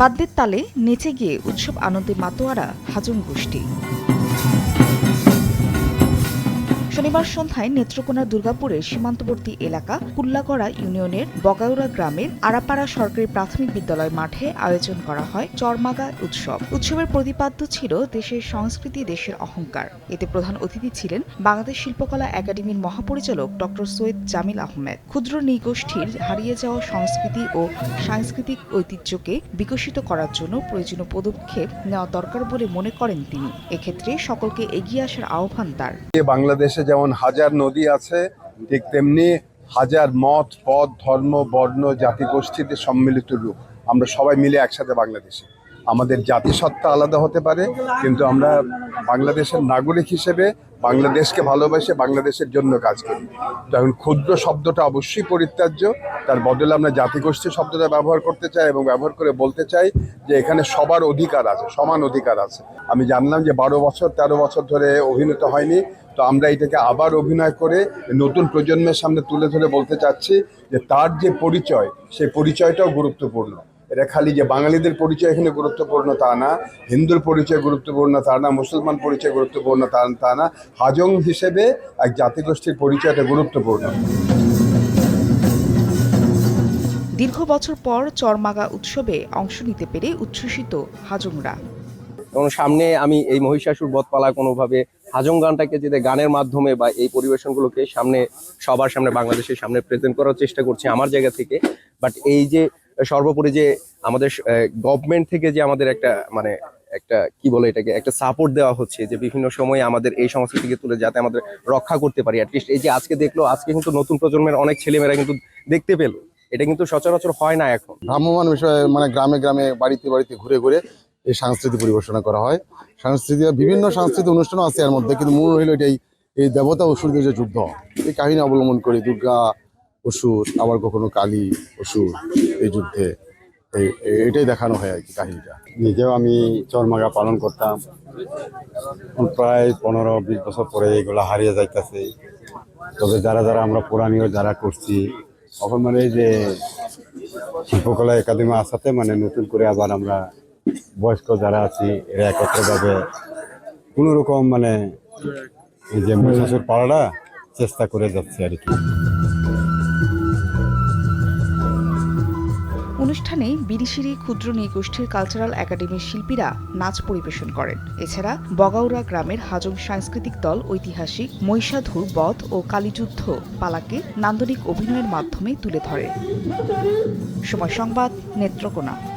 বাদ্যের তালে নেচে গিয়ে উৎসব আনন্দে মাতোয়ারা হাজং গোষ্ঠী। শনিবার সন্ধ্যায় নেত্রকোনা দুর্গাপুরের সীমান্তবর্তী এলাকা কুল্লাগড়া ইউনিয়নের বগাউড়া গ্রামের আরাপাড়া সরকারি প্রাথমিক বিদ্যালয় মাঠে আয়োজন করা হয় চরমাগা উৎসব। উৎসবের প্রতিপাদ্য ছিল দেশের সংস্কৃতি, দেশের অহংকার। এতে প্রধান অতিথি ছিলেন বাংলাদেশ শিল্পকলা একাডেমির মহাপরিচালক ডক্টর সৈয়দ জামিল আহমেদ। ক্ষুদ্র নৃগোষ্ঠীর হারিয়ে যাওয়া সংস্কৃতি ও সাংস্কৃতিক ঐতিহ্যকে বিকশিত করার জন্য প্রয়োজনীয় পদক্ষেপ নেওয়া দরকার বলে মনে করেন তিনি। এক্ষেত্রে সকলকে এগিয়ে আসার আহ্বান তার। বাংলাদেশে যেমন হাজার নদী আছে, ঠিক তেমনি হাজার মত, পদ, ধর্ম, বর্ণ জাতিগোষ্ঠীতে সম্মিলিত রূপ। আমরা সবাই মিলে একসাথে বাংলাদেশে। আমাদের জাতিসত্তা আলাদা হতে পারে, কিন্তু আমরা বাংলাদেশের নাগরিক হিসেবে বাংলাদেশকে ভালোবাসে, বাংলাদেশের জন্য কাজ করি। তখন ক্ষুদ্র শব্দটা অবশ্যই পরিত্যাজ্য। তার বদলে আমরা জাতিগোষ্ঠী শব্দটা ব্যবহার করতে চাই এবং ব্যবহার করে বলতে চাই যে এখানে সবার অধিকার আছে, সমান অধিকার আছে। আমি জানলাম যে বারো বছর, তেরো বছর ধরে অভিনীত হয়নি। তো আমরা এটাকে আবার অভিনয় করে নতুন প্রজন্মের সামনে তুলে ধরে বলতে চাচ্ছি যে তার যে পরিচয়, সেই পরিচয়টাও গুরুত্বপূর্ণ। এটা খালি যে বাঙালিদের পরিচয় এখানে গুরুত্বপূর্ণ তা না হিন্দুর পরিচয় গুরুত্বপূর্ণ তা না মুসলমান পরিচয় গুরুত্বপূর্ণ তা তা না। হাজং হিসেবে এক জাতিগোষ্ঠীর পরিচয়টা গুরুত্বপূর্ণ। দীর্ঘ বছর পর চরমাগা উৎসবে অংশ নিতে পেরে উচ্ছ্বসিত হাজংরা। এবং সামনে আমি এই মহিষাসুর বধপালা কোনোভাবে হাজং গানটাকে যদি গানের মাধ্যমে বা এই পরিবেশনগুলোকে সামনে সবার সামনে বাংলাদেশের সামনে প্রেজেন্ট করার চেষ্টা করছি আমার জায়গা থেকে। বাট এই যে সর্বোপরি যে আমাদের গভর্নমেন্ট থেকে যে আমাদের একটা মানে একটা, কি বলে এটাকে, একটা সাপোর্ট দেওয়া হচ্ছে যে বিভিন্ন সময়ে আমাদের এই সংস্কৃতিকে তুলে যাতে আমাদের রক্ষা করতে পারি। অ্যাটলিস্ট এই যে আজকে দেখল, আজকে কিন্তু নতুন প্রজন্মের অনেক ছেলেমেয়েরা কিন্তু দেখতে পেল। এটা কিন্তু সচরাচর হয় না এখন। ভ্রাম্যমান বিষয়ে মানে গ্রামে গ্রামে, বাড়িতে বাড়িতে ঘুরে ঘুরে এই সাংস্কৃতিক পরিবেশনা করা হয়। সাংস্কৃতিক, বিভিন্ন সাংস্কৃতিক অনুষ্ঠানও আছে এর মধ্যে, কিন্তু মূল হইল এটাই, এই দেবতা অসুরদের যে যুদ্ধ, এই কাহিনী অবলম্বন করে দুর্গা অসুর আবার কখনো কালী অসুর এই যুদ্ধে। এটাই দেখানো হয় আর কি কাহিনীটা। নিজেও আমি চরমাগা পালন করতাম। প্রায় পনেরো বিশ বছর পরে এগুলো হারিয়ে যাইতেছে। তবে যারা যারা আমরা পুরানিও যারা করছি এখন মানে এই যে শিল্পকলা একাডেমি আসাতে মানে নতুন করে আবার আমরা বয়স্ক যারা আছি, এরা একত্রভাবে কোনো রকম মানে এই যে মহিষাসুর পাড়াটা চেষ্টা করে যাচ্ছে আর কি। অনুষ্ঠানে বিরিশিরি ক্ষুদ্র নৃগোষ্ঠীর কালচারাল একাডেমির শিল্পীরা নাচ পরিবেশন করেন। এছাড়া বগাউরা গ্রামের হাজং সাংস্কৃতিক দল ঐতিহাসিক মহিষাধুর বধ ও কালীযুদ্ধ পালাকে নান্দনিক অভিনয়ের মাধ্যমে তুলে ধরে। সময় সংবাদ, নেত্রকোনা।